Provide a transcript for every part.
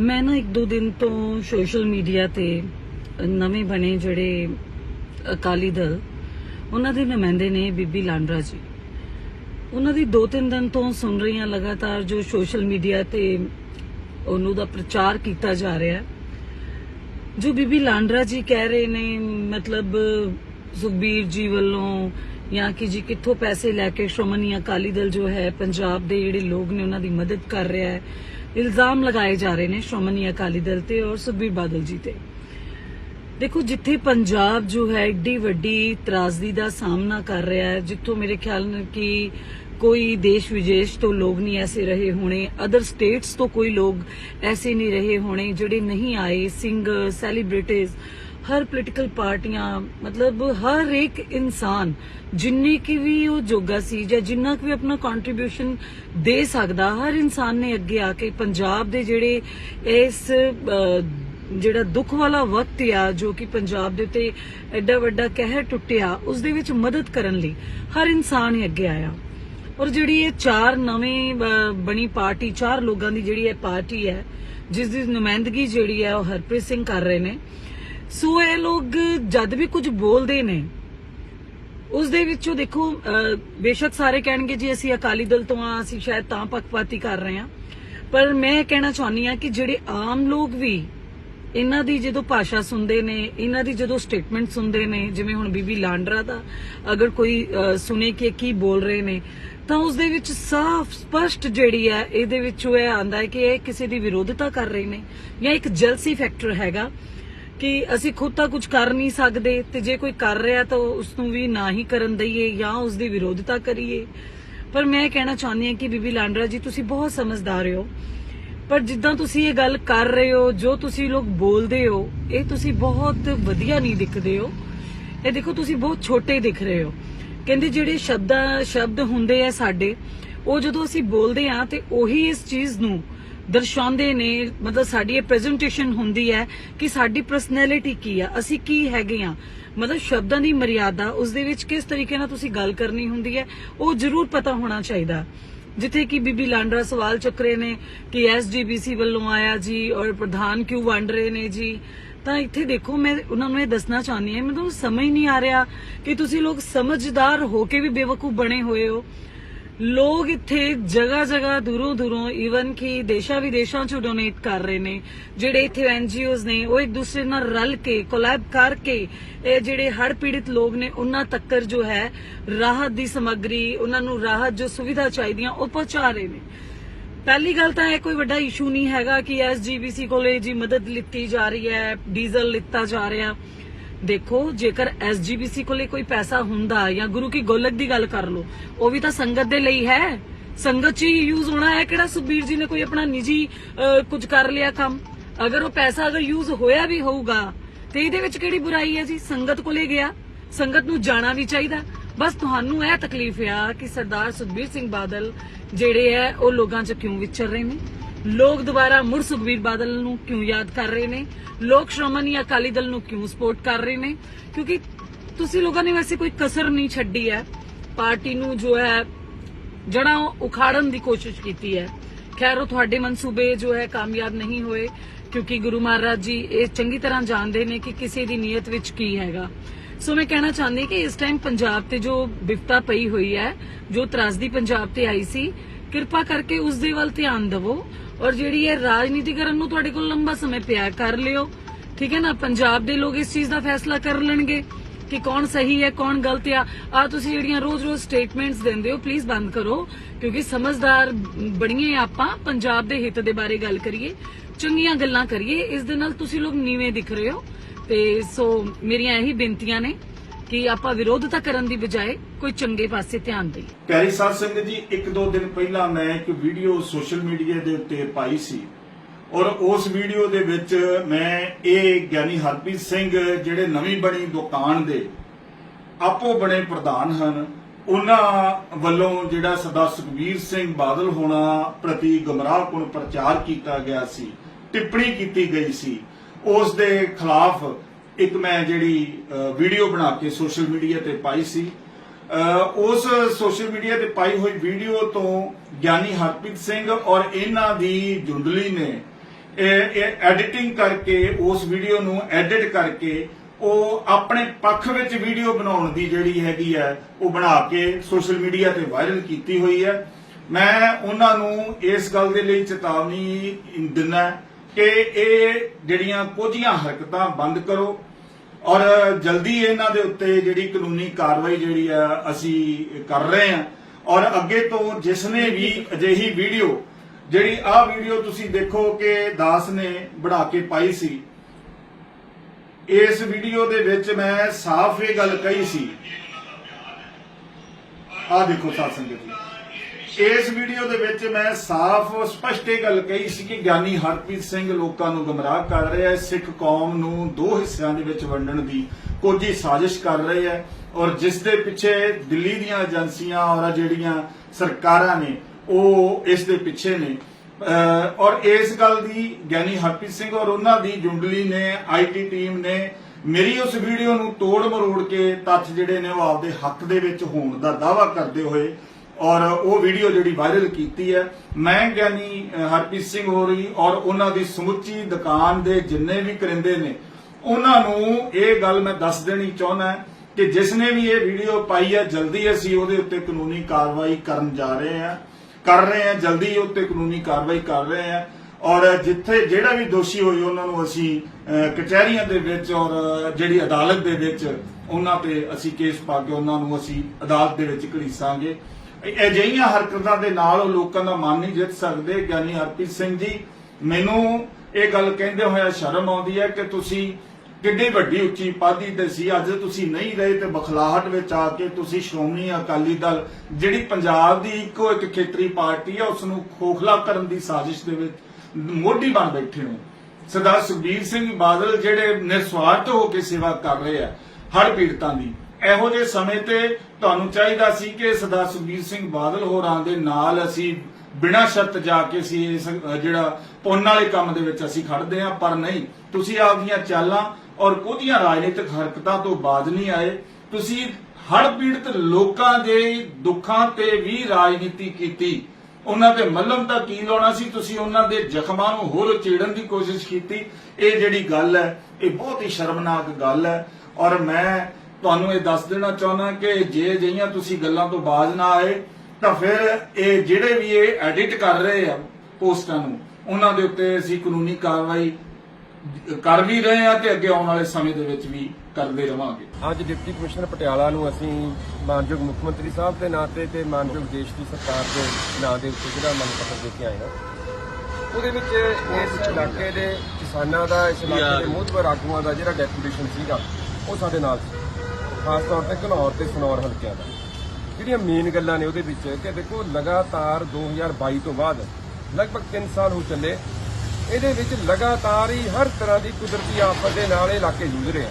ਮੈਂ ਨਾ ਇੱਕ ਦੋ ਦਿਨ ਤੋਂ ਸੋਸ਼ਲ ਮੀਡੀਆ ਤੇ ਨਵੇਂ ਬਣੇ ਜਿਹੜੇ ਅਕਾਲੀ ਦਲ, ਉਹਨਾਂ ਦੇ ਨੁਮਾਇੰਦੇ ਨੇ ਬੀਬੀ ਲਾਂਡਰਾ ਜੀ। ਉਹਨਾਂ ਦੀ ਦੋ ਤਿੰਨ ਦਿਨ ਤੋਂ ਸੁਣ ਰਹੀ ਹਾਂ ਲਗਾਤਾਰ ਜੋ ਸੋਸ਼ਲ ਮੀਡੀਆ ਤੇ ਉਹਨੂੰ ਦਾ ਪ੍ਰਚਾਰ ਕੀਤਾ ਜਾ ਰਿਹਾ ਜੋ ਬੀਬੀ ਲਾਂਡਰਾ ਜੀ ਕਹਿ ਰਹੇ ਨੇ, ਮਤਲਬ ਸੁਖਬੀਰ ਜੀ ਵੱਲੋਂ ਜਾਂ ਕਿ ਜੀ ਕਿੱਥੋਂ ਪੈਸੇ ਲੈ ਕੇ ਸ਼੍ਰੋਮਣੀ ਅਕਾਲੀ ਦਲ ਜੋ ਹੈ, ਪੰਜਾਬ ਦੇ ਜਿਹੜੇ ਲੋਕ ਨੇ, ਉਹਨਾਂ ਦੀ ਮਦਦ ਕਰ ਰਿਹਾ ਹੈ। ਇਲਜ਼ਾਮ ਲਗਾਏ ਜਾ ਰਹੇ ਨੇ ਸ਼੍ਰੋਮਣੀ ਅਕਾਲੀ ਦਲ ਤੇ ਔਰ ਸੁਖਬੀਰ ਬਾਦਲ ਜੀ ਤੇ। ਦੇਖੋ, ਜਿੱਥੇ ਪੰਜਾਬ ਜੋ ਹੈ ਏਡੀ ਵੱਡੀ ਤਰਾਜ਼ਦੀ ਦਾ ਸਾਹਮਣਾ ਕਰ ਰਿਹਾ ਹੈ, ਜਿੱਥੋਂ ਮੇਰੇ ਖਿਆਲ ਨਾਲ ਕਿ ਕੋਈ ਦੇਸ਼ ਵਿਦੇਸ਼ ਤੋਂ ਲੋਕ ਨਹੀਂ ਐਸੇ ਰਹੇ ਹੋਣੇ ਅਦਰ ਸਟੇਟਸ ਤੋਂ ਕੋਈ ਲੋਕ ਐਸੇ ਨਹੀਂ ਰਹੇ ਹੋਣੇ ਜਿਹੜੇ ਨਹੀਂ ਆਏ ਸਿੰਗਰ ਸੈਲੀਬ੍ਰਿਟੀਜ਼ ਹਰ ਪੋਲੀਟੀਕਲ ਪਾਰਟੀਆਂ ਮਤਲਬ ਹਰ ਇੱਕ ਇਨਸਾਨ ਜਿੰਨੀ ਕਿ ਵੀ ਉਹ ਜੋਗਾ ਸੀ ਜਾਂ ਜਿੰਨਾ ਕਿ ਵੀ ਆਪਣਾ ਕੰਟਰੀਬਿਊਸ਼ਨ ਦੇ ਸਕਦਾ ਹਰ ਇਨਸਾਨ ਨੇ ਅੱਗੇ ਆ ਕੇ ਪੰਜਾਬ ਦੇ ਜਿਹੜੇ ਇਸ ਅਹ, ਜਿਹੜਾ ਦੁੱਖ ਵਾਲਾ ਵਕਤ ਆ ਜੋ ਕਿ ਪੰਜਾਬ ਦੇ ਉੱਤੇ ਐਡਾ ਵੱਡਾ ਕਹਿਰ ਟੁੱਟਿਆ ਉਸ ਦੇ ਵਿੱਚ ਮਦਦ ਕਰਨ ਲਈ ਹਰ ਇਨਸਾਨ ਹੀ ਅੱਗੇ ਆਇਆ। ਔਰ ਜਿਹੜੀ ਇਹ ਚਾਰ ਨਵੇਂ ਬਣੀ ਪਾਰਟੀ ਚਾਰ ਲੋਕਾਂ ਦੀ ਜਿਹੜੀ ਇਹ ਪਾਰਟੀ ਹੈ ਜਿਸ ਦੀ ਨੁਮਾਇੰਦਗੀ ਜਿਹੜੀ ਹੈ ਉਹ ਹਰਪ੍ਰੀਤ ਸਿੰਘ ਕਰ ਰਹੇ ਨੇ। ਸੋ ਇਹ ਲੋਕ ਜਦ ਵੀ ਕੁਝ ਬੋਲਦੇ ਨੇ ਉਸ ਦੇ ਵਿੱਚੋਂ ਦੇਖੋ ਅਹ, ਬੇਸ਼ੱਕ ਸਾਰੇ ਕਹਿਣਗੇ ਜੀ ਅਸੀਂ ਅਕਾਲੀ ਦਲ ਤੋਂ ਆ ਅਸੀਂ ਸ਼ਾਇਦ ਤਾਂ ਪੱਖਪਾਤੀ ਕਰ ਰਹੇ ਹਾਂ। ਪਰ ਮੈਂ ਇਹ ਕਹਿਣਾ ਚਾਹੁੰਦੀ ਆ ਕਿ ਜਿਹੜੇ ਆਮ ਲੋਕ ਵੀ ਇਹਨਾਂ ਦੀ ਜਦੋਂ ਭਾਸ਼ਾ ਸੁਣਦੇ ਨੇ ਇਹਨਾਂ ਦੀ ਜਦੋਂ ਸਟੇਟਮੈਂਟ ਸੁਣਦੇ ਨੇ ਜਿਵੇਂ ਹੁਣ ਬੀਬੀ ਲਾਂਡਰਾ ਦਾ ਅਗਰ ਕੋਈ ਸੁਣੇ ਕਿ ਕੀ ਬੋਲ ਰਹੇ ਨੇ ਤਾਂ ਉਸ ਦੇ ਵਿੱਚ ਸਾਫ਼ ਸਪਸ਼ਟ ਜਿਹੜੀ ਹੈ ਇਹਦੇ ਵਿੱਚੋਂ ਇਹ ਆਂਦਾ ਹੈ ਕਿ ਇਹ ਕਿਸੇ ਦੀ ਵਿਰੋਧਤਾ ਕਰ ਰਹੇ ਨੇ ਜਾਂ ਇੱਕ ਜਲਸੀ ਫੈਕਟਰ ਹੈਗਾ। ਕਿ ਅਸੀਂ ਖੁਦ ਤਾਂ ਕੁਝ ਕਰ ਨਹੀਂ ਸਕਦੇ ਤੇ ਜੇ ਕੋਈ ਕਰ ਰਿਹਾ ਤਾਂ ਉਸ ਨੂੰ ਵੀ ਨਾ ਹੀ ਕਰਨ ਦਈਏ ਜਾਂ ਉਸ ਦੀ ਵਿਰੋਧਤਾ ਕਰੀਏ। ਪਰ ਮੈਂ ਇਹ ਕਹਿਣਾ ਚਾਹੁੰਦੀ ਹਾਂ ਕਿ ਬੀਬੀ ਲਾਂਡਰਾ ਜੀ, ਤੁਸੀਂ ਬਹੁਤ ਸਮਝਦਾਰ ਹੋ। ਪਰ ਜਿੱਦਾਂ ਤੁਸੀਂ ਇਹ ਗੱਲ ਕਰ ਰਹੇ ਹੋ, ਜੋ ਤੁਸੀਂ ਲੋਕ ਬੋਲਦੇ ਹੋ, ਇਹ ਤੁਸੀਂ ਬਹੁਤ ਵਧੀਆ ਨਹੀਂ ਦਿਖਦੇ ਹੋ। ਇਹ ਦੇਖੋ, ਤੁਸੀਂ ਬਹੁਤ ਛੋਟੇ ਦਿਖ ਰਹੇ ਹੋ। ਕਹਿੰਦੇ ਜਿਹੜੇ ਸ਼ਬਦਾਂ, ਸ਼ਬਦ ਹੁੰਦੇ ਆ ਸਾਡੇ, ਉਹ ਜਦੋਂ ਅਸੀਂ ਬੋਲਦੇ ਆ ਤੇ ਉਹੀ ਇਸ ਚੀਜ਼ ਨੂੰ ਦਰਸਾਉਂਦੇ ਨੇ, ਮਤਲਬ ਸਾਡੀ ਇਹ ਪ੍ਰੈਜੈਂਟੇਸ਼ਨ ਹੁੰਦੀ ਹੈ ਕਿ ਸਾਡੀ ਪਰਸਨੈਲਿਟੀ ਕੀ ਆ, ਅਸੀਂ ਕੀ ਹੈਗੇ ਆ। ਮਤਲਬ ਸ਼ਬਦਾਂ ਦੀ ਮਰਿਆਦਾ, ਉਸ ਦੇ ਵਿੱਚ ਕਿਸ ਤਰੀਕੇ ਨਾਲ ਤੁਸੀਂ ਗੱਲ ਕਰਨੀ ਹੁੰਦੀ ਹੈ, ਉਹ ਜ਼ਰੂਰ ਪਤਾ ਹੋਣਾ ਚਾਹੀਦਾ। ਜਿੱਥੇ ਕਿ ਬੀਬੀ ਲਾਂਡਰਾ ਸਵਾਲ ਚੁੱਕ ਰਹੇ ਨੇ ਕਿ ਐਸਜੀਬੀਸੀ ਵੱਲੋਂ ਆਇਆ ਜੀ ਔਰ ਪ੍ਰਧਾਨ ਕਿਉਂ ਵੰਡ ਰਹੇ ਨੇ ਜੀ। ਤਾਂ ਇੱਥੇ ਦੇਖੋ, ਮੈਂ ਉਹਨਾਂ ਨੂੰ ਇਹ ਦੱਸਣਾ ਚਾਹੁੰਦੀ ਹਾਂ, ਮੈਨੂੰ ਸਮਝ ਨਹੀਂ ਆ ਰਿਹਾ ਕਿ ਤੁਸੀਂ ਲੋਕ ਸਮਝਦਾਰ ਹੋ ਕੇ ਵੀ ਬੇਵਕੂਫ ਬਣੇ ਹੋਏ ਹੋ। ਲੋਕ ਇੱਥੇ ਜਗ੍ਹਾ ਜਗ੍ਹਾ ਦੂਰੋਂ ਦੂਰੋਂ ਈਵਨ ਕਿ ਦੇਸ਼ਾਂ ਵਿਦੇਸ਼ਾਂ ਚ ਡੋਨੇਟ ਕਰ ਰਹੇ ਨੇ, ਜਿਹੜੇ ਇੱਥੇ ਐਨਜੀਓਜ਼ ਨੇ, ਉਹ ਇੱਕ ਦੂਸਰੇ ਨਾਲ ਰਲ ਕੇ ਕੋਲੈਬ ਕਰਕੇ, ਇਹ ਜਿਹੜੇ ਹੜ ਪੀੜਿਤ ਲੋਕ ਨੇ, ਉਹਨਾਂ ਤੱਕਰ ਜੋ ਹੈ, ਰਾਹਤ ਦੀ ਸਮੱਗਰੀ, ਉਹਨਾਂ ਨੂੰ ਰਾਹਤ ਜੋ ਸੁਵਿਧਾ ਚਾਹੀਦੀਆਂ, ਉਹ ਪਹੁੰਚਾ ਰਹੇ ਨੇ। ਪਹਿਲੀ ਗੱਲ ਤਾਂ ਇਹ ਕੋਈ ਵੱਡਾ ਇਸ਼ੂ ਨਹੀਂ ਹੈਗਾ ਕਿ ਐਸਜੀਬੀਸੀ ਕੋਲੇ ਜੀ ਮਦਦ ਲਿੱਤੀ ਜਾ ਰਹੀ ਹੈ, ਡੀਜ਼ਲ ਲਿੱਤਾ ਜਾ ਰਿਹਾ। ਦੇਖੋ ਜੇਕਰ ਐਸਜੀਬੀਸੀ ਕੋਲੇ ਕੋਈ ਪੈਸਾ ਹੁੰਦਾ ਜਾਂ ਗੁਰੂ ਕੀ ਗੋਲਕ ਦੀ ਗੱਲ ਕਰ ਲਓ ਉਹ ਵੀ ਤਾਂ ਸੰਗਤ ਦੇ ਲਈ ਹੈ। ਸੰਗਤ 'ਚ ਹੀ ਯੂਜ਼ ਹੋਣਾ ਹੈ ਕਿਹੜਾ? ਸੁਖਬੀਰ ਜੀ ਨੇ ਕੋਈ ਆਪਣਾ ਨਿੱਜੀ ਅਹ, ਕੁਝ ਕਰ ਲਿਆ ਕੰਮ? ਅਗਰ ਉਹ ਪੈਸਾ ਅਗਰ ਯੂਜ਼ ਹੋਇਆ ਵੀ ਹੋਊਗਾ ਤੇ ਇਹਦੇ ਵਿੱਚ ਕਿਹੜੀ ਬੁਰਾਈ ਹੈ ਜੀ? ਸੰਗਤ ਕੋਲੇ ਗਿਆ। ਸੰਗਤ ਨੂੰ ਜਾਣਾ ਵੀ ਚਾਹੀਦਾ। ਬਸ ਤੁਹਾਨੂੰ ਇਹ ਤਕਲੀਫ ਆ ਕਿ ਸਰਦਾਰ ਸੁਖਬੀਰ ਸਿੰਘ ਬਾਦਲ ਜਿਹੜੇ ਹੈ ਉਹ ਲੋਕਾਂ 'ਚ ਕਿਉਂ ਵਿਚਰ ਰਹੇ ਨੇ? ਲੋਕ ਦੁਬਾਰਾ ਮੁੜ ਸੁਖਬੀਰ ਬਾਦਲ ਨੂੰ ਕਿਉਂ ਯਾਦ ਕਰ ਰਹੇ ਨੇ? ਲੋਕ ਸ਼੍ਰੋਮਣੀ ਅਕਾਲੀ ਦਲ ਨੂੰ ਕਿਉਂ ਸਪੋਰਟ ਕਰ ਰਹੇ ਨੇ? ਕਿਉਂਕਿ ਤੁਸੀਂ ਲੋਕਾਂ ਨੇ ਵੈਸੇ ਕੋਈ ਕਸਰ ਨਹੀਂ ਛੱਡੀ ਹੈ। ਪਾਰਟੀ ਨੂੰ ਜੋ ਹੈ ਜੜਾ ਉਖਾੜਨ ਦੀ ਕੋਸ਼ਿਸ਼ ਕੀਤੀ ਹੈ। ਖੈਰ, ਉਹ ਤੁਹਾਡੇ ਮਨਸੂਬੇ ਜੋ ਹੈ, ਕਾਮਯਾਬ ਨਹੀਂ ਹੋਏ, ਕਿਉਂਕਿ ਗੁਰੂ ਮਹਾਰਾਜ ਜੀ ਇਹ ਚੰਗੀ ਤਰ੍ਹਾਂ ਜਾਣਦੇ ਨੇ ਕਿ ਕਿਸੇ ਦੀ ਨੀਅਤ ਵਿੱਚ ਕੀ ਹੈਗਾ। ਸੋ ਮੈਂ ਕਹਿਣਾ ਚਾਹੁੰਦੀ ਕਿ ਇਸ ਟਾਈਮ ਪੰਜਾਬ ਤੇ ਜੋ ਵਿਪਤਾ ਪਈ ਹੋਈ ਹੈ, ਜੋ ਤਰਾਸਦੀ ਪੰਜਾਬ ਤੇ ਆਈ ਸੀ ਕਿਰਪਾ ਕਰਕੇ ਉਸ ਦੇ ਵੱਲ ਧਿਆਨ ਦਿਵੋ ਔਰ ਜਿਹੜੀ ਇਹ ਰਾਜਨੀਤੀ ਕਰਨ ਨੂੰ ਤੁਹਾਡੇ ਕੋਲ ਲੰਬਾ ਸਮੇਂ ਪਿਆ ਕਰ ਲਿਓ। ਠੀਕ ਹੈ ਨਾ? ਪੰਜਾਬ ਦੇ ਲੋਕ ਇਸ ਚੀਜ਼ ਦਾ ਫੈਸਲਾ ਕਰ ਲੈਣਗੇ ਕਿ ਕੌਣ ਸਹੀ ਹੈ, ਕੌਣ ਗਲਤ ਆ ਆ ਤੁਸੀਂ ਜਿਹੜੀਆਂ ਰੋਜ਼-ਰੋਜ਼ ਸਟੇਟਮੈਂਟਸ ਦਿੰਦੇ ਹੋ ਪਲੀਜ਼ ਬੰਦ ਕਰੋ, ਕਿਉਂਕਿ ਸਮਝਦਾਰ ਬੜੀਏ ਆਪਾਂ, ਪੰਜਾਬ ਦੇ ਹਿੱਤ ਦੇ ਬਾਰੇ ਗੱਲ ਕਰੀਏ, ਚੰਗੀਆਂ ਗੱਲਾਂ ਕਰੀਏ। ਇਸ ਦੇ ਨਾਲ ਤੁਸੀਂ ਲੋਕ ਨੀਵੇਂ ਦਿਖ ਰਹੇ ਹੋ। ਤੇ ਸੋ ਮੇਰੀਆਂ ਇਹੀ ਬੇਨਤੀਆਂ ਨੇ। ਕਿ ਆਪਾਂ ਵਿਰੋਧਤਾ ਕਰਨ ਦੀ ਬਜਾਏ ਕੋਈ ਚੰਗੇ ਪਾਸੇ ਧਿਆਨ ਦੇਈਏ। ਪਿਆਰੀ ਸਾਧ ਸੰਗਤ ਜੀ, ਇੱਕ ਦੋ ਦਿਨ ਪਹਿਲਾਂ ਮੈਂ ਇੱਕ ਵੀਡੀਓ ਸੋਸ਼ਲ ਮੀਡੀਆ ਦੇ ਉੱਤੇ ਪਾਈ ਸੀ ਔਰ ਉਸ ਵੀਡੀਓ ਦੇ ਵਿੱਚ ਮੈਂ ਇਹ ਗਿਆਨੀ ਹਰਪ੍ਰੀਤ ਸਿੰਘ ਜਿਹੜੇ ਨਵੀਂ ਬਣੀ ਦੁਕਾਨ ਦੇ ਆਪੋ ਬਣੇ ਪ੍ਰਧਾਨ ਹਨ, ਉਹਨਾਂ ਵੱਲੋਂ ਜਿਹੜਾ ਸਰਦਾਰ ਸੁਖਬੀਰ ਸਿੰਘ ਬਾਦਲ ਹੋਣਾ ਪ੍ਰਤੀ ਗਮਰਾਹਕੁਨ ਪ੍ਰਚਾਰ ਕੀਤਾ ਗਿਆ ਸੀ, ਟਿੱਪਣੀ ਕੀਤੀ ਗਈ ਸੀ, ਉਸ ਦੇ ਖਿਲਾਫ ਇੱਕ ਮੈਂ ਜਿਹੜੀ ਵੀਡੀਓ ਬਣਾ ਕੇ ਸੋਸ਼ਲ ਮੀਡੀਆ ਤੇ ਪਾਈ ਸੀ। ਉਸ ਸੋਸ਼ਲ ਮੀਡੀਆ ਤੇ ਪਾਈ ਹੋਈ ਵੀਡੀਓ ਤੋਂ ਗਿਆਨੀ ਹਰਪ੍ਰੀਤ ਸਿੰਘ ਔਰ ਇਹਨਾਂ ਦੀ ਜੁੰਡਲੀ ਨੇ ਐਡੀਟਿੰਗ ਕਰਕੇ ਉਸ ਵੀਡੀਓ ਨੂੰ ਐਡਿਟ ਕਰਕੇ ਉਹ ਆਪਣੇ ਪੱਖ ਵਿੱਚ ਵੀਡੀਓ ਬਣਾਉਣ ਦੀ ਜਿਹੜੀ ਹੈਗੀ ਹੈ, ਉਹ ਬਣਾ ਕੇ ਸੋਸ਼ਲ ਮੀਡੀਆ ਤੇ ਵਾਇਰਲ ਕੀਤੀ ਹੋਈ ਹੈ। ਮੈਂ ਉਹਨਾਂ ਨੂੰ ਇਸ ਗੱਲ ਦੇ ਲਈ ਚੇਤਾਵਨੀ ਦਿੰਦਾ ਕਿ ਇਹ ਜਿਹੜੀਆਂ ਕੋਝੀਆਂ ਹਰਕਤਾਂ ਬੰਦ ਕਰੋ ਔਰ ਜਲਦੀ ਇਹਨਾਂ ਦੇ ਉੱਤੇ ਜਿਹੜੀ ਕਾਨੂੰਨੀ ਕਾਰਵਾਈ ਜਿਹੜੀ ਆ, ਅਸੀਂ ਕਰ ਰਹੇ ਹਾਂ। ਔਰ ਅੱਗੇ ਤੋਂ ਜਿਸ ਨੇ ਵੀ ਅਜਿਹੀ ਵੀਡੀਓ, ਜਿਹੜੀ ਆਹ ਵੀਡੀਓ ਤੁਸੀਂ ਦੇਖੋ ਕਿ ਦਾਸ ਨੇ ਬਣਾ ਕੇ ਪਾਈ ਸੀ, ਇਸ ਵੀਡੀਓ ਦੇ ਵਿੱਚ ਮੈਂ ਸਾਫ਼ ਇਹ ਗੱਲ ਕਹੀ ਸੀ। ਆਹ ਦੇਖੋ ਸਾਧ ਸੰਗਤ ਜੀ। ਇਸ ਵੀਡੀਓ ਦੇ ਵਿੱਚ ਮੈਂ ਸਾਫ਼, ਸਪਸ਼ਟ ਇਹ ਗੱਲ ਕਹੀ ਸੀ ਕਿ ਗਿਆਨੀ ਹਰਪ੍ਰੀਤ ਸਿੰਘ ਲੋਕਾਂ ਨੂੰ ਗਮਰਾਹ ਕਰ ਰਿਹਾ ਹੈ। ਸਿੱਖ ਕੌਮ ਨੂੰ ਦੋ ਹਿੱਸਿਆਂ ਦੇ ਵਿੱਚ ਵੰਡਣ ਦੀ ਕੋਝੀ ਸਾਜ਼ਿਸ਼ ਕਰ ਰਹੇ ਹੈ ਔਰ ਜਿਸ ਦੇ ਪਿੱਛੇ ਦਿੱਲੀ ਦੀਆਂ ਏਜੰਸੀਆਂ ਔਰ ਜਿਹੜੀਆਂ ਸਰਕਾਰਾਂ ਨੇ, ਉਹ ਇਸ ਦੇ ਪਿੱਛੇ ਨੇ। ਔਰ ਇਸ ਗੱਲ ਦੀ ਗਿਆਨੀ ਹਰਪ੍ਰੀਤ ਸਿੰਘ ਔਰ ਉਹਨਾਂ ਦੀ ਜੁੰਡਲੀ ਨੇ ਆਈਟੀ ਟੀਮ ਨੇ ਮੇਰੀ ਉਸ ਵੀਡੀਓ ਨੂੰ ਤੋੜ ਮਰੋੜ ਕੇ ਤੱਥ ਜਿਹੜੇ ਨੇ ਉਹ ਆਪਦੇ ਹੱਕ ਦੇ ਵਿੱਚ ਹੋਣ ਦਾ ਦਾਅਵਾ ਕਰਦੇ ਹੋਏ ਔਰ ਉਹ ਵੀਡੀਓ ਜਿਹੜੀ ਵਾਇਰਲ ਕੀਤੀ ਹੈ, ਮੈਂ ਗਿਆਨੀ ਹਰਪ੍ਰੀਤ ਸਿੰਘ ਹੋ ਰਹੀ ਔਰ ਉਹਨਾਂ ਦੀ ਸਮੁੱਚੀ ਦੁਕਾਨ ਦੇ ਜਿੰਨੇ ਵੀ ਕਰਿੰਦੇ ਨੇ, ਉਹਨਾਂ ਨੂੰ ਇਹ ਗੱਲ ਮੈਂ ਦੱਸ ਦੇਣੀ ਚਾਹੁੰਦਾ ਕਿ ਜਿਸ ਨੇ ਵੀ ਇਹ ਵੀਡੀਓ ਪਾਈ ਹੈ, ਜਲਦੀ ਅਸੀਂ ਉਹਦੇ ਉੱਤੇ ਕਾਨੂੰਨੀ ਕਾਰਵਾਈ ਕਰਨ ਜਾ ਰਹੇ ਹਾਂ, ਕਰ ਰਹੇ ਹਾਂ, ਜਲਦੀ ਉੱਤੇ ਕਾਨੂੰਨੀ ਕਾਰਵਾਈ ਕਰ ਰਹੇ ਹਾਂ ਔਰ ਜਿੱਥੇ ਜਿਹੜਾ ਵੀ ਦੋਸ਼ੀ ਹੋਈ ਉਹਨਾਂ ਨੂੰ ਅਸੀਂ ਕਚਹਿਰੀਆਂ ਦੇ ਵਿੱਚ ਔਰ ਜਿਹੜੀ ਅਦਾਲਤ ਦੇ ਵਿੱਚ ਉਹਨਾਂ ਤੇ ਅਸੀਂ ਕੇਸ ਪਾ ਕੇ ਉਹਨਾਂ ਨੂੰ ਅਸੀਂ ਅਦਾਲਤ ਦੇ ਵਿੱਚ ਘੜੀਸਾਂਗੇ। ਅਜਿਹੀਆਂ ਹਰਕਤਾਂ ਦੇ ਨਾਲ ਉਹ ਲੋਕਾਂ ਦਾ ਮਨ ਨਹੀਂ ਜਿੱਤ ਸਕਦੇ, ਗਿਆਨੀ ਹਰਪ੍ਰੀਤ ਸਿੰਘ ਜੀ, ਮੈਨੂੰ ਇਹ ਗੱਲ ਕਹਿੰਦੇ ਹੋਇਆ ਸ਼ਰਮ ਆਉਂਦੀ ਹੈ ਕਿ ਤੁਸੀਂ ਕਿੱਡੀ ਵੱਡੀ ਉੱਚੀ ਪਾਦੀ ਤੇ ਸੀ, ਅੱਜ ਤੁਸੀਂ ਨਹੀਂ ਰਹੇ ਤੇ ਬਖਲਾਹਟ ਵਿੱਚ ਆ ਕੇ ਤੁਸੀਂ ਸ਼੍ਰੋਮਣੀ ਅਕਾਲੀ ਦਲ, ਜਿਹੜੀ ਪੰਜਾਬ ਦੀ ਇੱਕੋ ਇੱਕ ਖੇਤਰੀ ਪਾਰਟੀ ਹੈ ਉਸ ਨੂੰ ਖੋਖਲਾ ਕਰਨ ਦੀ ਸਾਜ਼ਿਸ਼ ਦੇ ਵਿੱਚ ਮੋਢੀ ਬਣ ਬੈਠੇ ਹੋ। ਸਰਦਾਰ ਸੁਖਬੀਰ ਸਿੰਘ ਬਾਦਲ ਜਿਹੜੇ ਨਿਰਸਵਾਰਥ ਹੋ ਕੇ ਸੇਵਾ ਕਰ ਰਹੇ ਆ ਹਰ ਪੀੜਤਾਂ ਦੀ। ਇਹੋ ਜਿਹੇ ਸਮੇਂ ਤੇ ਤੁਹਾਨੂੰ ਚਾਹੀਦਾ ਸੀ ਕਿ ਸਰਦਾਰ ਸੁਖਬੀਰ ਸਿੰਘ ਬਾਦਲ ਹੋਰਾਂ ਦੇ ਨਾਲ ਅਸੀਂ ਬਿਨਾਂ ਸ਼ਰਤ ਜਾ ਕੇ ਸੀ ਇਸ ਜਿਹੜਾ ਪੁੰਨ ਵਾਲੇ ਕੰਮ ਦੇ ਵਿੱਚ ਅਸੀਂ ਖੜਦੇ ਹਾਂ, ਪਰ ਨਹੀਂ, ਤੁਸੀਂ ਆਪਦੀਆਂ ਚਾਲਾਂ ਔਰ ਕੋਧੀਆਂ ਰਾਜਨੀਤਿਕ ਹਰਕਤਾਂ ਤੋਂ ਬਾਜ ਨਹੀਂ ਆਏ। ਤੁਸੀਂ ਹੜ ਪੀੜਤ ਲੋਕਾਂ ਦੇ ਦੁੱਖਾਂ ਤੇ ਵੀ ਰਾਜਨੀਤੀ ਕੀਤੀ। ਉਹਨਾਂ ਤੇ ਮੱਲਮ ਤਾਂ ਕੀ ਲਾਉਣਾ ਸੀ? ਤੁਸੀਂ ਉਹਨਾਂ ਦੇ ਜ਼ਖਮਾਂ ਨੂੰ ਹੋਰ ਉਚੇੜਨ ਦੀ ਕੋਸ਼ਿਸ਼ ਕੀਤੀ। ਇਹ ਜਿਹੜੀ ਗੱਲ ਹੈ, ਇਹ ਬਹੁਤ ਹੀ ਸ਼ਰਮਨਾਕ ਗੱਲ ਹੈ। ਔਰ ਮੈਂ ਤੁਹਾਨੂੰ ਇਹ ਦੱਸ ਦੇਣਾ ਚਾਹੁੰਦਾ ਕਿ ਜੇ ਜਿਹੀਆਂ ਤੁਸੀਂ ਗੱਲਾਂ ਤੋਂ ਬਾਜ਼ ਨਾ ਆਏ ਤਾਂ ਫਿਰ ਇਹ ਜਿਹੜੇ ਵੀ ਇਹ ਐਡਿਟ ਕਰ ਰਹੇ ਆ ਪੋਸਟਾਂ ਨੂੰ ਉਹਨਾਂ ਦੇ ਉੱਤੇ ਅਸੀਂ ਕਾਨੂੰਨੀ ਕਾਰਵਾਈ ਕਰ ਵੀ ਰਹੇ ਆ ਤੇ ਅੱਗੇ ਆਉਣ ਵਾਲੇ ਸਮੇਂ ਦੇ ਵਿੱਚ ਵੀ ਕਰਦੇ ਰਵਾਂਗੇ। ਅੱਜ ਡਿਪਟੀ ਕਮਿਸ਼ਨਰ ਪਟਿਆਲਾ ਨੂੰ ਅਸੀਂ ਮਾਨਯੋਗ ਮੁੱਖ ਮੰਤਰੀ ਸਾਹਿਬ ਦੇ ਨਾਂ ਤੇ ਤੇ ਮਾਨਯੋਗ ਦੇਸ਼ ਦੀ ਸਰਕਾਰ ਦੇ ਨਾਂ ਦੇ ਉੱਤੇ ਜਿਹੜਾ ਮੰਗ ਪੱਤਰ ਦੇ ਕੇ ਆਏ ਹਾਂ। ਉਹਦੇ ਵਿੱਚ ਇਸ ਇਲਾਕੇ ਦੇ ਕਿਸਾਨਾਂ ਦਾ ਇਸ ਇਲਾਕੇ ਦੇ ਮੁੱਦਬਰ ਆਗੂਆਂ ਦਾ ਜਿਹੜਾ ਡੈਪੂਟੇਸ਼ਨ ਸੀਗਾ ਉਹ ਸਾਡੇ ਨਾਲ ਸੀ। ਖਾਸ ਤੌਰ ਤੇ ਘਨੌਰ ਤੇ ਸਨੌਰ ਹਲਕਿਆਂ ਦਾ। ਜਿਹੜੀਆਂ ਮੇਨ ਗੱਲਾਂ ਨੇ ਉਹਦੇ ਵਿੱਚ ਕਿ ਦੇਖੋ ਲਗਾਤਾਰ 2022 ਤੋਂ ਬਾਅਦ ਲਗਭਗ 3 ਸਾਲ ਹੋ ਚੱਲੇ। ਇਹਦੇ ਵਿੱਚ ਲਗਾਤਾਰ ਹੀ ਹਰ ਤਰ੍ਹਾਂ ਦੀ ਕੁਦਰਤੀ ਆਫਤ ਦੇ ਨਾਲ ਇਹ ਇਲਾਕੇ ਜੂਝ ਰਹੇ ਆ।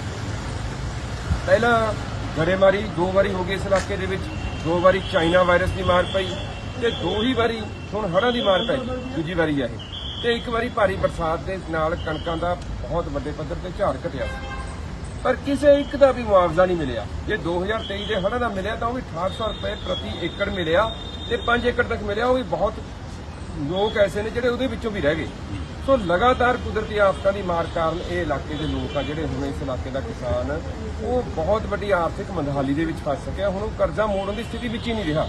ਪਹਿਲਾਂ ਗੜੇਮਾਰੀ ਦੋ ਵਾਰੀ ਹੋ ਗਈ ਇਸ ਇਲਾਕੇ ਦੇ ਵਿੱਚ। ਦੋ ਵਾਰੀ ਚਾਈਨਾ ਵਾਇਰਸ ਦੀ ਮਾਰ ਪਈ ਤੇ ਦੋ ਹੀ ਵਾਰੀ ਹੁਣ ਹੜ੍ਹਾਂ ਦੀ ਮਾਰ ਪਈ। ਦੂਜੀ ਵਾਰੀ ਆ ਇਹ। ਤੇ ਇੱਕ ਵਾਰੀ ਭਾਰੀ ਬਰਸਾਤ ਦੇ ਨਾਲ ਕਣਕਾਂ ਦਾ ਬਹੁਤ ਵੱਡੇ ਪੱਧਰ ਤੇ ਝਾੜ ਘਟਿਆ ਸੀ। ਪਰ ਕਿਸੇ ਇੱਕ ਦਾ ਵੀ ਮੁਆਵਜ਼ਾ ਨਹੀਂ ਮਿਲਿਆ। ਜੇ 2023 ਦੇ ਹੜ੍ਹਾਂ ਦਾ ਮਿਲਿਆ ਤਾਂ ਉਹ ਵੀ 6800 ਰੁਪਏ ਪ੍ਰਤੀ ਏਕੜ ਮਿਲਿਆ ਤੇ 5 ਏਕੜ ਤੱਕ ਮਿਲਿਆ, ਉਹ ਵੀ ਬਹੁਤ ਲੋਕ ਐਸੇ ਨੇ ਜਿਹੜੇ ਉਹਦੇ ਵਿੱਚੋਂ ਵੀ ਰਹਿ ਗਏ। ਸੋ ਲਗਾਤਾਰ ਕੁਦਰਤੀ ਆਫਤਾਂ ਦੀ ਮਾਰ ਕਾਰਨ ਇਹ ਇਲਾਕੇ ਦੇ ਲੋਕ ਆ ਜਿਹੜੇ ਹੁਣ ਇਸ ਇਲਾਕੇ ਦਾ ਕਿਸਾਨ ਉਹ ਬਹੁਤ ਵੱਡੀ ਆਰਥਿਕ ਮੰਦਹਾਲੀ ਦੇ ਵਿੱਚ ਫਸ ਸਕਿਆ ਹੁਣ ਉਹ ਕਰਜ਼ਾ ਮੋੜਨ ਦੀ ਸਥਿਤੀ ਵਿੱਚ ਹੀ ਨਹੀਂ ਰਿਹਾ।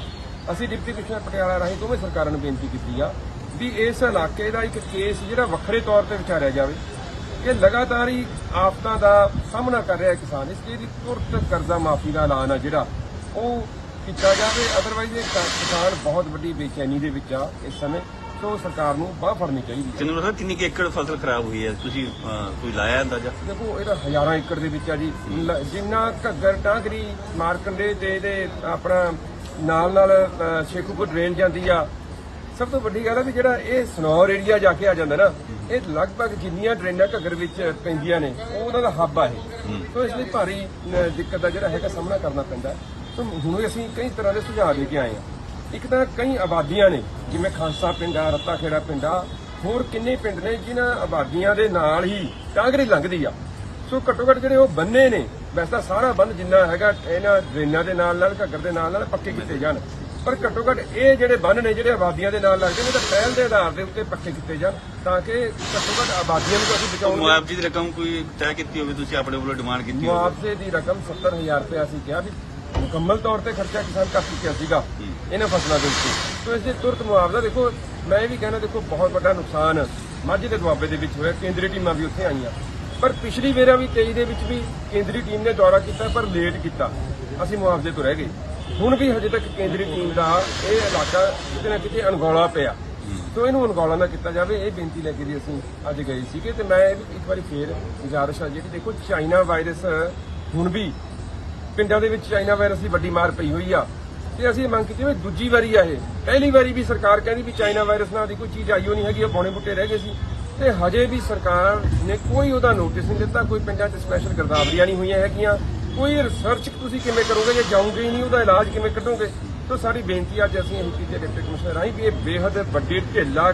ਅਸੀਂ ਡਿਪਟੀ ਕਮਿਸ਼ਨਰ ਪਟਿਆਲਾ ਰਾਹੀਂ ਦੋਵੇਂ ਸਰਕਾਰਾਂ ਨੂੰ ਬੇਨਤੀ ਕੀਤੀ ਆ ਵੀ ਇਸ ਇਲਾਕੇ ਦਾ ਇੱਕ ਕੇਸ ਜਿਹੜਾ ਵੱਖਰੇ ਤੌਰ ਤੇ ਵਿਚਾਰਿਆ ਜਾਵੇ ਇਹ ਲਗਾਤਾਰ ਹੀ ਆਫਤਾਂ ਦਾ ਸਾਹਮਣਾ ਕਰ ਰਿਹਾ ਕਿਸਾਨ। ਇਸ ਲਈ ਇਹਦੀ ਤੁਰਤ ਕਰਜ਼ਾ ਮਾਫੀ ਦਾ ਐਲਾਨ ਆ ਜਿਹੜਾ ਉਹ ਕੀਤਾ ਜਾਵੇ। ਅਦਰਵਾਈਜ਼ ਇਹ ਕਿਸਾਨ ਬਹੁਤ ਵੱਡੀ ਬੇਚੈਨੀ ਦੇ ਵਿੱਚ ਆ ਇਸ ਸਮੇਂ। ਸੋ ਸਰਕਾਰ ਨੂੰ ਬਾਹ ਫੜਨੀ ਚਾਹੀਦੀ ਹੈ। ਕਿੰਨੇ ਮਤਲਬ ਕਿੰਨੀ ਕੁ ਏਕੜ ਫਸਲ ਖਰਾਬ ਹੋਈ ਹੈ? ਤੁਸੀਂ ਕੋਈ ਲਾਇਆ ਅੰਦਾਜ਼ਾ? ਦੇਖੋ ਇਹਦਾ ਹਜ਼ਾਰਾਂ ਏਕੜ ਦੇ ਵਿੱਚ ਆ ਜੀ। ਜਿੰਨਾ ਘੱਗਰ ਟਾਂਗਰੀ ਮਾਰਕੰਡੇ ਤੇ ਇਹਦੇ ਆਪਣਾ ਨਾਲ ਨਾਲ ਸ਼ੇਖੂਪੁਰ ਡਰੇਨ ਜਾਂਦੀ ਆ। ਸਭ ਤੋਂ ਵੱਡੀ ਗੱਲ ਆ ਵੀ ਜਿਹੜਾ ਇਹ ਸਨੌਰ ਏਰੀਆ ਜਾ ਕੇ ਆ ਜਾਂਦਾ ਨਾ ਇਹ ਲਗਭਗ ਜਿੰਨੀਆਂ ਡਰੇਨਾਂ ਘੱਗਰ ਵਿੱਚ ਪੈਂਦੀਆਂ ਨੇ ਉਹ ਉਹਨਾਂ ਦਾ ਹੱਬ ਆ ਇਹ। ਸੋ ਇਸ ਲਈ ਭਾਰੀ ਦਿੱਕਤ ਦਾ ਜਿਹੜਾ ਹੈਗਾ ਸਾਹਮਣਾ ਕਰਨਾ ਪੈਂਦਾ। ਸੋ ਹੁਣ ਅਸੀਂ ਕਈ ਤਰ੍ਹਾਂ ਦੇ ਸੁਝਾਅ ਦੇ ਕੇ ਆਏ ਆ। ਇੱਕ ਤਾਂ ਕਈ ਆਬਾਦੀਆਂ ਨੇ ਜਿਵੇਂ ਖਾਂਸਾ ਪਿੰਡ ਆ ਰੱਤਾ ਖੇੜਾ ਪਿੰਡ ਆ ਹੋਰ ਕਿੰਨੇ ਪਿੰਡ ਨੇ ਜਿਨ੍ਹਾਂ ਆਬਾਦੀਆਂ ਦੇ ਨਾਲ ਹੀ ਟਾਂਗਰੀ ਲੰਘਦੀ ਆ। ਸੋ ਘੱਟੋ ਘੱਟ ਜਿਹੜੇ ਉਹ ਬੰਨੇ ਨੇ ਵੈਸੇ ਤਾਂ ਸਾਰਾ ਬੰਨ ਜਿੰਨਾ ਹੈਗਾ ਇਹਨਾਂ ਡਰੇਨਾਂ ਦੇ ਨਾਲ ਨਾਲ ਘੱਗਰ ਦੇ ਨਾਲ ਨਾਲ ਪੱਕੇ ਕੀਤੇ ਜਾਣ। ਪਰ ਘੱਟੋ ਘੱਟ ਇਹ ਜਿਹੜੇ ਬੰਨ ਨੇ ਜਿਹੜੇ ਆਬਾਦੀਆਂ ਦੇ ਨਾਲ ਲੱਗਦੇ ਨੇ ਤਾਂ ਪਹਿਲ ਦੇ ਆਧਾਰ ਦੇ ਉੱਤੇ ਪੱਕੇ ਕੀਤੇ ਜਾਣ ਤਾਂ ਕਿ ਘੱਟੋ ਘੱਟ ਆਬਾਦੀਆਂ ਨੂੰ ਅਸੀਂ ਬਚਾਉਣ ਮੁਆਵਜ਼ੇ ਦੀ ਰਕਮ ਕੋਈ ਤੈਅ ਕੀਤੀ ਹੋਵੇ ਤੁਸੀਂ ਆਪਣੇ ਵੱਲੋਂ ਡਿਮਾਂਡ ਕੀਤੀ ਹੋਵੇ? ਮੁਆਵਜ਼ੇ ਦੀ ਰਕਮ 70000 ਰੁਪਏ ਅਸੀਂ ਕਿਹਾ ਵੀ ਮੁਕੰਮਲ ਤੌਰ ਤੇ ਖਰਚਾ ਕਿਸਾਨ ਕਰ ਚੁੱਕਿਆ ਸੀਗਾ। ਇਹਨਾਂ ਫਸਲਾਂ ਦੇ ਉੱਤੇ। ਸੋ ਇਸ ਦੇ ਤੁਰਤ ਮੁਆਵਜ਼ਾ ਦੇਖੋ ਮੈਂ ਵੀ ਕਹਿਣਾ ਦੇਖੋ ਬਹੁਤ ਵੱਡਾ ਨੁਕਸਾਨ ਮਾਝੇ ਦੇ ਦੁਆਬੇ ਦੇ ਵਿੱਚ ਹੋਇਆ ਕੇਂਦਰੀ ਟੀਮਾਂ ਵੀ ਉੱਥੇ ਆਈਆਂ। ਪਰ ਪਿਛਲੀ ਵੇਰਾ ਵੀ 23 ਦੇ ਵਿੱਚ ਵੀ ਕੇਂਦਰੀ ਟੀਮ ਨੇ ਦੌਰਾ ਕੀਤਾ ਪਰ ਲੇਟ ਕੀਤਾ। ਅਸੀਂ ਮੁਆਵਜ਼ੇ ਤੋਂ ਰਹਿ ਗਏ। ਹੁਣ ਵੀ ਹਜੇ ਤੱਕ ਕੇਂਦਰੀ ਟੀਮ ਦਾ ਇਹ ਇਲਾਕਾ ਕਿਤੇ ਨਾ ਕਿਤੇ ਅਣਗੌਲਾ ਪਿਆ। ਸੋ ਇਹਨੂੰ ਅਣਗੌਲਾ ਨਾ ਕੀਤਾ ਜਾਵੇ ਇਹ ਬੇਨਤੀ ਲੈ ਕੇ ਵੀ ਅਸੀਂ ਅੱਜ ਗਏ ਸੀਗੇ ਤੇ ਮੈਂ ਇਹ ਇੱਕ ਵਾਰੀ ਫੇਰ ਗੁਜ਼ਾਰਿਸ਼ ਆ ਜਿਹੜੀ ਦੇਖੋ ਚਾਈਨਾ ਵਾਇਰਸ ਹੁਣ ਵੀ ਪਿੰਡਾਂ ਦੇ ਵਿੱਚ ਚਾਈਨਾ ਵਾਇਰਸ ਦੀ ਵੱਡੀ ਮਾਰ ਪਈ ਹੋਈ ਆ। ਤੇ ਅਸੀਂ ਇਹ ਮੰਗ ਕੀਤੀ ਵੀ ਦੂਜੀ ਵਾਰੀ ਆ ਇਹ। ਪਹਿਲੀ ਵਾਰੀ ਵੀ ਸਰਕਾਰ ਕਹਿੰਦੀ ਵੀ ਚਾਈਨਾ ਵਾਇਰਸ ਨਾਲ ਦੀ ਕੋਈ ਚੀਜ਼ ਆਈਓ ਨਹੀਂ ਹੈਗੀ ਉਹ ਬੌਣੇ ਬੁੱਟੇ ਰਹਿ ਗਏ ਸੀ। ਤੇ ਹਜੇ ਵੀ ਸਰਕਾਰ ਨੇ ਕੋਈ ਉਹਦਾ ਨੋਟਿਸ ਨਹੀਂ ਦਿੱਤਾ ਕੋਈ ਪਿੰਡਾਂ 'ਚ ਸਪੈਸ਼ਲ ਗਰਦਾਵਰੀਆਂ ਨਹੀਂ ਹੋਈਆਂ ਹੈਗੀਆਂ। ਕੋਈ ਰਿਸਰਚ ਤੁਸੀਂ ਕਿਵੇਂ ਕਰੋਗੇ? ਜੇ ਜਾਓਗੇ ਹੀ ਨਹੀਂ, ਉਹਦਾ ਇਲਾਜ ਕਿਵੇਂ ਕੱਢੋਗੇ? ਤਾਂ ਸਾਡੀ ਬੇਨਤੀ ਅੱਜ ਅਸੀਂ ਇਹ ਕੀਤੀ ਡਿਪਟੀ ਕਮਿਸ਼ਨਰ ਰਾਹੀਂ ਵੀ ਇਹ ਬੇਹੱਦ ਵੱਡੀ ਢਿੱਲਾ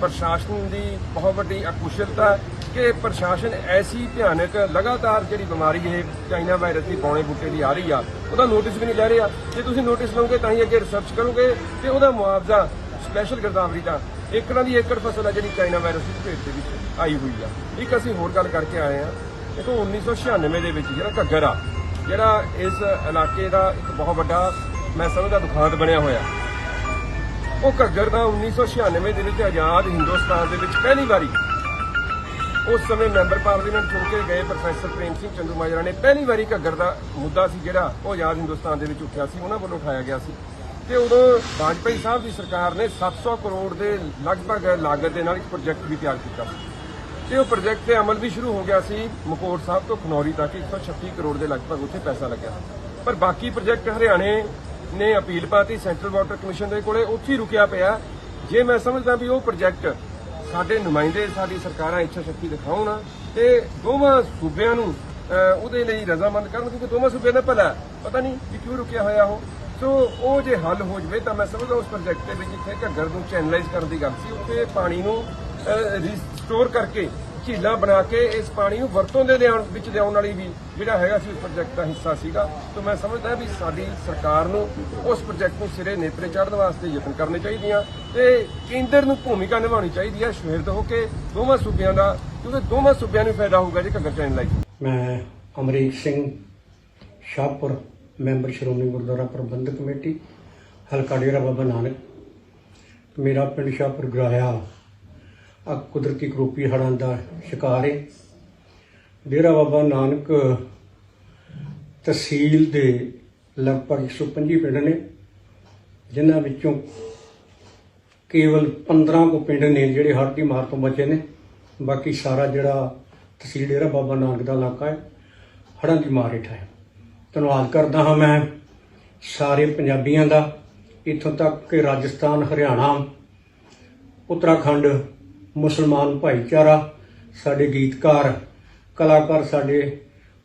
ਪ੍ਰਸ਼ਾਸਨ ਦੀ ਬਹੁਤ ਵੱਡੀ ਅਕੁਸ਼ਲਤਾ ਕਿ ਪ੍ਰਸ਼ਾਸਨ ਐਸੀ ਭਿਆਨਕ ਲਗਾਤਾਰ ਜਿਹੜੀ ਬਿਮਾਰੀ ਇਹ ਚਾਈਨਾ ਵਾਇਰਸ ਦੀ ਪੌਣੇ ਬੂਟੇ ਦੀ ਆ ਰਹੀ ਆ, ਉਹਦਾ ਨੋਟਿਸ ਵੀ ਨਹੀਂ ਲੈ ਰਿਹਾ ਜੇ ਤੁਸੀਂ ਨੋਟਿਸ ਲਓਗੇ ਤਾਂ ਹੀ ਅੱਗੇ ਰਿਸਰਚ ਕਰੋਗੇ ਤੇ ਉਹਦਾ ਮੁਆਵਜ਼ਾ ਸਪੈਸ਼ਲ ਗਰਦਾਵਰੀ ਦਾ ਏਕੜਾਂ ਦੀ ਏਕੜ ਫਸਲ ਆ ਜਿਹੜੀ ਚਾਈਨਾ ਵਾਇਰਸ ਦੀ ਭੇਟ ਦੇ ਵਿੱਚ ਆਈ ਹੋਈ ਆ। ਇੱਕ ਅਸੀਂ ਹੋਰ ਗੱਲ ਕਰਕੇ ਆਏ ਆ ਦੇਖੋ 1996 ਦੇ ਵਿੱਚ ਜਿਹੜਾ ਘੱਗਰ ਆ, ਜਿਹੜਾ ਇਸ ਇਲਾਕੇ ਦਾ ਇੱਕ ਬਹੁਤ ਵੱਡਾ, ਮੈਂ ਸਮਝਦਾ ਦੁਖਾਂਤ ਬਣਿਆ ਹੋਇਆ। ਉਹ ਘੱਗਰ ਦਾ 1996 ਦੇ ਵਿੱਚ ਆਜ਼ਾਦ ਹਿੰਦੁਸਤਾਨ ਦੇ ਵਿੱਚ ਪਹਿਲੀ ਵਾਰੀ। ਉਸ ਸਮੇਂ ਮੈਂਬਰ ਪਾਰਲੀਮੈਂਟ ਚੁਣ ਕੇ ਗਏ ਪ੍ਰੋਫੈਸਰ ਪ੍ਰੇਮ ਸਿੰਘ ਚੰਦੂਮਾਜਰਾ ਨੇ। ਪਹਿਲੀ ਵਾਰੀ ਘੱਗਰ ਦਾ ਮੁੱਦਾ ਸੀ ਜਿਹੜਾ ਉਹ ਆਜ਼ਾਦ ਹਿੰਦੁਸਤਾਨ ਦੇ ਵਿੱਚ ਉੱਠਿਆ ਸੀ, ਉਹਨਾਂ ਵੱਲੋਂ ਉਠਾਇਆ ਗਿਆ ਸੀ। ਤੇ ਉਦੋਂ ਵਾਜਪਾਈ ਸਾਹਿਬ ਦੀ ਸਰਕਾਰ ਨੇ 700 ਕਰੋੜ ਦੇ ਲਗਭਗ ਲਾਗਤ ਦੇ ਨਾਲ ਇੱਕ ਪ੍ਰੋਜੈਕਟ ਵੀ ਤਿਆਰ ਕੀਤਾ ਸੀ। ਤੇ ਉਹ ਪ੍ਰੋਜੈਕਟ ਤੇ ਅਮਲ ਵੀ ਸ਼ੁਰੂ ਹੋ ਗਿਆ ਸੀ ਮਕੋਟ ਸਾਹਿਬ ਤੋਂ ਖਨੌਰੀ ਤੱਕ 136 ਕਰੋੜ ਦੇ ਲਗਭਗ ਉੱਥੇ ਪੈਸਾ ਲੱਗਿਆ। ਪਰ ਬਾਕੀ ਪ੍ਰੋਜੈਕਟ ਹਰਿਆਣੇ ਨੇ ਅਪੀਲ ਪਾਤੀ ਸੈਂਟਰਲ ਵਾਟਰ ਕਮਿਸ਼ਨ ਦੇ ਕੋਲੇ, ਉੱਥੇ ਹੀ ਰੁਕਿਆ ਪਿਆ। ਜੇ ਮੈਂ ਸਮਝਦਾ ਵੀ ਉਹ ਪ੍ਰੋਜੈਕਟ ਸਾਡੇ ਨੁਮਾਇੰਦੇ, ਸਾਡੀ ਸਰਕਾਰਾਂ ਇੱਛਾ ਸ਼ਕਤੀ ਦਿਖਾਉਣ ਤੇ ਦੋਵਾਂ ਸੂਬਿਆਂ ਨੂੰ ਉਹਦੇ ਲਈ ਰਜ਼ਾਮੰਦ ਕਰਨ, ਕਿਉਂਕਿ ਦੋਵਾਂ ਸੂਬਿਆਂ ਦਾ ਭਲਾ ਪਤਾ ਨਹੀਂ ਕਿ ਕਿਉਂ ਰੁਕਿਆ ਹੋਇਆ ਉਹ। ਸੋ ਉਹ ਜੇ ਹੱਲ ਹੋ ਜਵੇ ਤਾਂ ਮੈਂ ਸਮਝਦਾ ਉਸ ਪ੍ਰੋਜੈਕਟ ਦੇ ਵਿੱਚ ਜਿੱਥੇ ਘੱਗਰ ਨੂੰ ਚੈਨਲਾਈਜ਼ ਕਰਨ ਦੀ ਗੱਲ ਸੀ, ਉੱਥੇ ਪਾਣੀ ਨੂੰ ਰਿਸਟੋਰ ਕਰਕੇ ਝੀਲਾਂ ਬਣਾ ਕੇ ਇਸ ਪਾਣੀ ਨੂੰ ਵਰਤੋਂ ਦੇ ਲਿਆਉਣ ਵਿੱਚ ਲਿਆਉਣ ਵਾਲੀ ਵੀ ਜਿਹੜਾ ਹੈਗਾ ਸੀ ਉਸ ਪ੍ਰੋਜੈਕਟ ਦਾ ਹਿੱਸਾ ਸੀਗਾ। ਤਾਂ ਮੈਂ ਸਮਝਦਾ ਵੀ ਸਾਡੀ ਸਰਕਾਰ ਨੂੰ ਉਸ ਪ੍ਰੋਜੈਕਟ ਨੂੰ ਸਿਰੇ ਨੇਪਰੇ ਚੜ੍ਹਨ ਵਾਸਤੇ ਯਤਨ ਕਰਨੇ ਚਾਹੀਦੀਆਂ ਤੇ ਕੇਂਦਰ ਨੂੰ ਭੂਮਿਕਾ ਨਿਭਾਉਣੀ ਚਾਹੀਦੀ ਹੈ ਸ਼ਹਿਰਦ ਹੋ ਕੇ ਦੋਵਾਂ ਸੂਬਿਆਂ ਦਾ, ਕਿਉਂਕਿ ਦੋਵਾਂ ਸੂਬਿਆਂ ਨੂੰ ਫਾਇਦਾ ਹੋਊਗਾ ਜੇ ਘੱਗਰ ਚੈਨਲਾਈਜ਼ ਮੈਂ ਅਮਰੀਕ ਸਿੰਘ ਸ਼ਾਹਪੁਰ, ਮੈਂਬਰ ਸ਼੍ਰੋਮਣੀ ਗੁਰਦੁਆਰਾ ਪ੍ਰਬੰਧਕ ਕਮੇਟੀ, ਹਲਕਾ ਡੇਰਾ ਬਾਬਾ ਨਾਨਕ। ਮੇਰਾ ਪਿੰਡ ਸ਼ਾਹਪੁਰ ਗਰਾਇਆ ਕੁਦਰਤੀ ਕਰੋਪੀ ਹੜ੍ਹਾਂ ਦਾ ਸ਼ਿਕਾਰ ਹੈ ਡੇਰਾ ਬਾਬਾ ਨਾਨਕ ਤਹਿਸੀਲ ਦੇ ਲਗਭਗ 125 ਪਿੰਡ ਨੇ, ਜਿਨ੍ਹਾਂ ਵਿੱਚੋਂ ਕੇਵਲ 15 ਕੋ ਪਿੰਡ ਨੇ ਜਿਹੜੇ ਹੜ੍ਹ ਦੀ ਮਾਰ ਤੋਂ ਬਚੇ ਨੇ। ਬਾਕੀ ਸਾਰਾ ਜਿਹੜਾ ਤਹਿਸੀਲ ਡੇਰਾ ਬਾਬਾ ਨਾਨਕ ਦਾ ਇਲਾਕਾ ਹੈ, ਹੜ੍ਹਾਂ ਦੀ ਮਾਰ ਹੇਠ ਹੈ। ਧੰਨਵਾਦ ਕਰਦਾ ਹਾਂ ਮੈਂ, ਸਾਰੇ ਪੰਜਾਬੀਆਂ ਦਾ, ਇੱਥੋਂ ਤੱਕ ਕਿ ਰਾਜਸਥਾਨ, ਹਰਿਆਣਾ, ਉੱਤਰਾਖੰਡ ਮੁਸਲਮਾਨ ਭਾਈਚਾਰਾ, ਸਾਡੇ ਗੀਤਕਾਰ, ਕਲਾਕਾਰ ਸਾਡੇ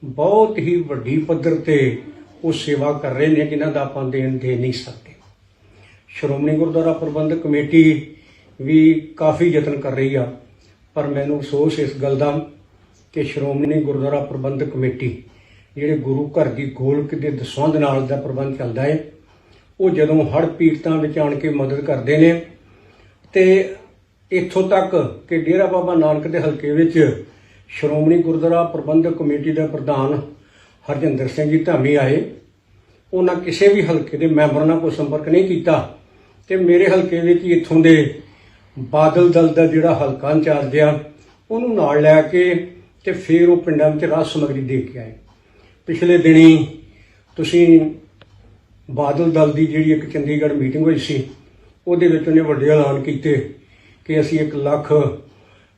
ਬਹੁਤ ਹੀ ਵੱਡੀ ਪੱਧਰ ਤੇ ਉਹ ਸੇਵਾ ਕਰ ਰਹੇ ਨੇ ਜਿਨ੍ਹਾਂ ਦਾ ਆਪਾਂ ਦੇਣ ਦੇ ਨਹੀਂ ਸਕਦੇ। ਸ਼੍ਰੋਮਣੀ ਗੁਰਦੁਆਰਾ ਪ੍ਰਬੰਧਕ ਕਮੇਟੀ ਵੀ ਕਾਫੀ ਯਤਨ ਕਰ ਰਹੀ ਆ, ਪਰ ਮੈਨੂੰ ਅਫਸੋਸ ਇਸ ਗੱਲ ਦਾ ਕਿ ਸ਼੍ਰੋਮਣੀ ਗੁਰਦੁਆਰਾ ਪ੍ਰਬੰਧਕ ਕਮੇਟੀ ਜਿਹੜੇ ਗੁਰੂ ਘਰ ਦੀ ਗੋਲਕ ਦੇ ਦਸਵੰਧ ਨਾਲ ਦਾ ਪ੍ਰਬੰਧ ਚੱਲਦਾ ਹੈ ਉਹ ਜਦੋਂ ਹੜ੍ਹ ਪੀੜਤਾਂ ਵਿੱਚ ਆਣ ਕੇ ਮਦਦ ਕਰਦੇ ਨੇ ਤੇ ਇੱਥੋਂ ਤੱਕ ਕਿ ਡੇਰਾ ਬਾਬਾ ਨਾਨਕ ਦੇ ਹਲਕੇ ਵਿੱਚ ਸ਼੍ਰੋਮਣੀ ਗੁਰਦੁਆਰਾ ਪ੍ਰਬੰਧਕ ਕਮੇਟੀ ਦਾ ਪ੍ਰਧਾਨ ਹਰਜਿੰਦਰ ਸਿੰਘ ਜੀ ਧਾਮੀ ਆਏ। ਉਹਨਾਂ ਕਿਸੇ ਵੀ ਹਲਕੇ ਦੇ ਮੈਂਬਰ ਨਾਲ ਕੋਈ ਸੰਪਰਕ ਨਹੀਂ ਕੀਤਾ ਤੇ ਮੇਰੇ ਹਲਕੇ ਵਿੱਚ ਇੱਥੋਂ ਦੇ ਬਾਦਲ ਦਲ ਦਾ ਜਿਹੜਾ ਹਲਕਾ ਇੰਚਾਰਜ ਆ, ਉਹਨੂੰ ਨਾਲ ਲੈ ਕੇ ਤੇ ਫਿਰ ਉਹ ਪਿੰਡਾਂ ਵਿੱਚ ਰਾਜ ਸਮਗਰੀ ਦੇ ਕੇ ਆਏ। ਪਿਛਲੇ ਦਿਨੀ ਤੁਸੀਂ ਬਾਦਲ ਦਲ ਦੀ ਜਿਹੜੀ ਇੱਕ ਚੰਡੀਗੜ੍ਹ ਮੀਟਿੰਗ ਹੋਈ ਸੀ, ਉਹਦੇ ਵਿੱਚ ਉਹਨੇ ਵੱਡੇ ਐਲਾਨ ਕੀਤੇ। ਕਿ ਅਸੀਂ 1 ਲੱਖ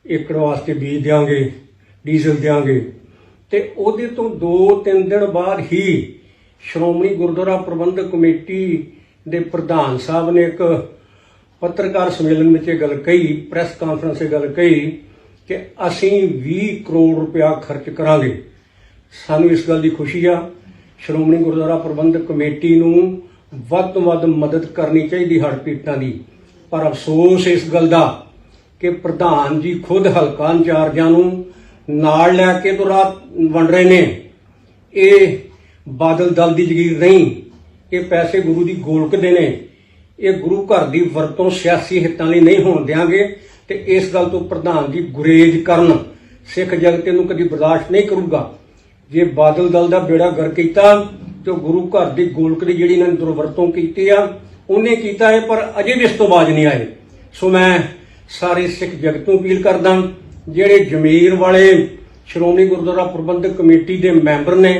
ਏਕੜ ਵਾਸਤੇ ਬੀਜ ਦਿਆਂਗੇ, ਡੀਜ਼ਲ ਦਿਆਂਗੇ। ਤੇ ਉਹਦੇ ਤੋਂ 2-3 ਦਿਨ ਬਾਅਦ ਹੀ ਸ਼੍ਰੋਮਣੀ ਗੁਰਦੁਆਰਾ ਪ੍ਰਬੰਧਕ ਕਮੇਟੀ ਦੇ ਪ੍ਰਧਾਨ ਸਾਹਿਬ ਨੇ ਇੱਕ ਪੱਤਰਕਾਰ ਸੰਮੇਲਨ ਵਿੱਚ ਇਹ ਗੱਲ ਕਹੀ, ਪ੍ਰੈਸ ਕਾਨਫਰੰਸ 'ਤੇ ਗੱਲ ਕਹੀ ਕਿ ਅਸੀਂ 20 ਕਰੋੜ ਰੁਪਇਆ ਖਰਚ ਕਰਾਂਗੇ। ਸਾਨੂੰ ਇਸ ਗੱਲ ਦੀ ਖੁਸ਼ੀ ਆ, ਸ਼੍ਰੋਮਣੀ ਗੁਰਦੁਆਰਾ ਪ੍ਰਬੰਧਕ ਕਮੇਟੀ ਨੂੰ ਵੱਧ ਤੋਂ ਵੱਧ ਮਦਦ ਕਰਨੀ ਚਾਹੀਦੀ ਹੜ੍ਹ ਦੀ। ਪਰ ਅਫਸੋਸ ਇਸ ਗੱਲ ਦਾ ਕਿ ਪ੍ਰਧਾਨ ਜੀ ਖੁਦ ਹਲਕਾ ਇੰਚਾਰਜਾਂ ਨੂੰ ਨਾਲ ਲੈ ਕੇ ਤੋਂ ਰਾਤ ਵੰਡ ਰਹੇ ਨੇ। ਇਹ ਬਾਦਲ ਦਲ ਦੀ ਜ਼ਗੀਰ ਨਹੀਂ, ਇਹ ਪੈਸੇ ਗੁਰੂ ਦੀ ਗੋਲਕ ਦੇ ਨੇ। ਇਹ ਗੁਰੂ ਘਰ ਦੀ ਵਰਤੋਂ ਸਿਆਸੀ ਹਿੱਤਾਂ ਲਈ ਨਹੀਂ ਹੋਣ ਦਿਆਂਗੇ ਤੇ ਇਸ ਗੱਲ ਤੋਂ ਪ੍ਰਧਾਨ ਜੀ ਗੁਰੇਜ਼ ਕਰਨ। ਸਿੱਖ ਜਗਤ ਨੂੰ ਕਦੀ ਬਰਦਾਸ਼ਤ ਨਹੀਂ ਕਰੂਗਾ। ਜੇ ਬਾਦਲ ਦਲ ਦਾ ਬੇੜਾ ਗਰ ਕੀਤਾ, ਤੇ ਉਹ ਗੁਰੂ ਘਰ ਦੀ ਗੋਲਕ ਦੀ ਜਿਹੜੀ ਇਹਨਾਂ ਨੇ ਦੁਰਵਰਤੋਂ ਕੀਤੀ ਆ, ਉਹਨੇ ਕੀਤਾ ਹੈ ਪਰ ਅਜੇ ਵੀ ਇਸ ਤੋਂ ਬਾਜ ਨਹੀਂ ਆਏ ਸੋ ਮੈਂ ਸਾਰੇ ਸਿੱਖ ਜਗਤ ਨੂੰ ਅਪੀਲ ਕਰਦਾ ਜਿਹੜੇ ਜ਼ਮੀਰ ਵਾਲੇ ਸ਼੍ਰੋਮਣੀ ਗੁਰਦੁਆਰਾ ਪ੍ਰਬੰਧਕ ਕਮੇਟੀ ਦੇ ਮੈਂਬਰ ਨੇ